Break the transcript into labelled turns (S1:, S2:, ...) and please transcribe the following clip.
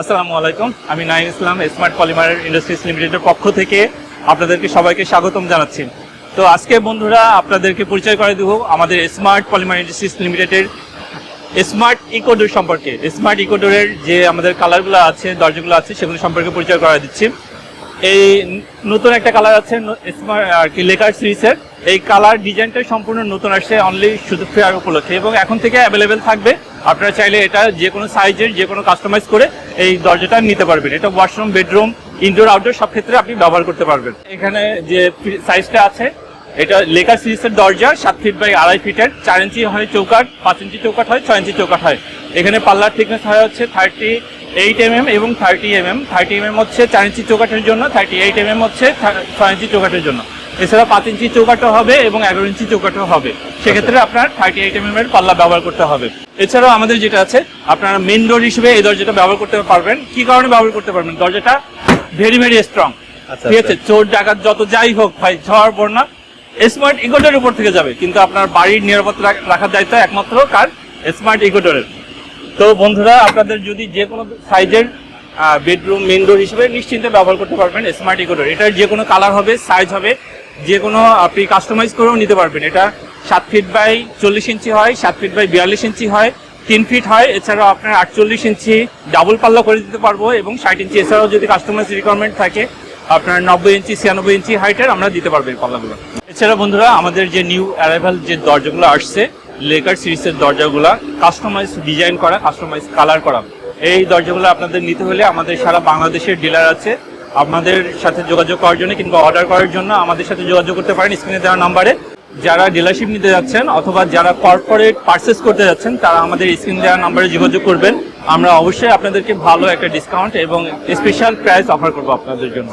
S1: আসসালামু আলাইকুম। আমি Naim Islam smart polymer industries লিমিটেডের পক্ষ থেকে আপনাদেরকে সবাইকে স্বাগতম জানাচ্ছি। তো আজকে বন্ধুরা আপনাদেরকে পরিচয় করে দেব আমাদের স্মার্ট পলিমার ইন্ডাস্ট্রিজ লিমিটেডের স্মার্ট ইকোডোর সম্পর্কে। স্মার্ট ইকোডোরের যে আমাদের কালারগুলো আছে, দরজাগুলো আছে, সেগুলো সম্পর্কে পরিচয় করা দিচ্ছি। এই নতুন একটা কালার আছে স্মার্ট আর কি লেকার সিরিজের এই কালার ডিজাইনটা সম্পূর্ণ নতুন আসছে অনলি শুধু ফেয়ার উপলক্ষে। এবং এখন থেকে অ্যাভেলেবেল থাকবে আপনারা চাইলে এটা যে কোনো সাইজের যে কোনো কাস্টমাইজ করে এই দরজাটা নিতে পারবেন। এটা ওয়াশরুম বেডরুম ইনডোর আউটডোর সব ক্ষেত্রে আপনি ব্যবহার করতে পারবেন। এখানে যে সাইজটা আছে, এটা লেকার সিরিজের দরজা, সাত ফিট বাই আড়াই ফিটের চার ইঞ্চি হয় চৌকাট পাঁচ ইঞ্চি চৌকাট হয়, ছয় ইঞ্চি চৌকাট হয়। এখানে পাল্লার থিকনেস হয় হচ্ছে থার্টি এইট এম এম এবং thirty M M thirty M M হচ্ছে চার ইঞ্চি চৌকাটের জন্য থার্টি এইট এম এম হচ্ছে ছয় ইঞ্চি চৌকাটের জন্য। এছাড়া পাঁচ ইঞ্চি চৌকাটও হবে এবং এগারো ইঞ্চি চৌকাটও হবে। সেক্ষেত্রে আপনার থার্টি এইট এম এর পাল্লা ব্যবহার করতে হবে। এছাড়াও আমাদের যেটা আছে আপনারা মেন ডোর হিসেবে এই দরজাটা ব্যবহার করতে পারবেন। কি কারণে ব্যবহার করতে পারবেন? দরজাটা ভেরি ভেরি স্ট্রং
S2: আচ্ছা,
S1: ঠিক আছে? চোর ডাকাত যত যাই হোক ভাই ঝড় বন্যা স্মার্ট ইকোডোরের উপর থেকে যাবে। কিন্তু আপনার বাড়ির নিরাপত্তা রাখার দায়িত্ব একমাত্র কার? স্মার্ট ইকোডোরের তো বন্ধুরা আপনাদের যদি যে কোনো সাইজের বেডরুম মেন ডোর হিসেবে নিশ্চিন্তে ব্যবহার করতে পারবেন স্মার্ট ইকোডোর এটার যে কোনো কালার হবে সাইজ হবে যে কোনো, আপনি কাস্টমাইজ করেও নিতে পারবেন। এটা সাত ফিট বাই চল্লিশ ইঞ্চি হয়, সাত ফিট বাই বিয়াল্লিশ ইঞ্চি হয়, তিন ফিট হয়। এছাড়াও আপনার আটচল্লিশ ইঞ্চি ডাবল পাল্লা করে দিতে পারব এবং ষাট ইঞ্চি। এছাড়াও যদি কাস্টমাইজ রিকোয়ারমেন্ট থাকে, আপনার নব্বই ইঞ্চি, ছিয়ানব্বই ইঞ্চি হাইটের আমরা দিতে পারব এই পাল্লাগুলো। এছাড়া বন্ধুরা, আমাদের যে নিউ অ্যারাইভাল যে দরজাগুলো আসছে লেকার সিরিজের দরজাগুলো কাস্টমাইজ ডিজাইন করা কাস্টমাইজ কালার করা। এই দরজাগুলো আপনাদের নিতে হলে আমাদের সারা বাংলাদেশের ডিলার আছে। আমাদের সাথে যোগাযোগ করার জন্য কিংবা অর্ডার করার জন্য আমাদের সাথে যোগাযোগ করতে পারেন স্ক্রিনে দেওয়ার নাম্বারে যারা ডিলারশিপ নিতে যাচ্ছেন অথবা যারা কর্পোরেট পার্সেস করতে যাচ্ছেন, তারা আমাদের স্ক্রিন দেওয়ার নাম্বারে যোগাযোগ করবেন। আমরা অবশ্যই আপনাদেরকে ভালো একটা ডিসকাউন্ট এবং স্পেশাল প্রাইস অফার করব আপনাদের জন্য।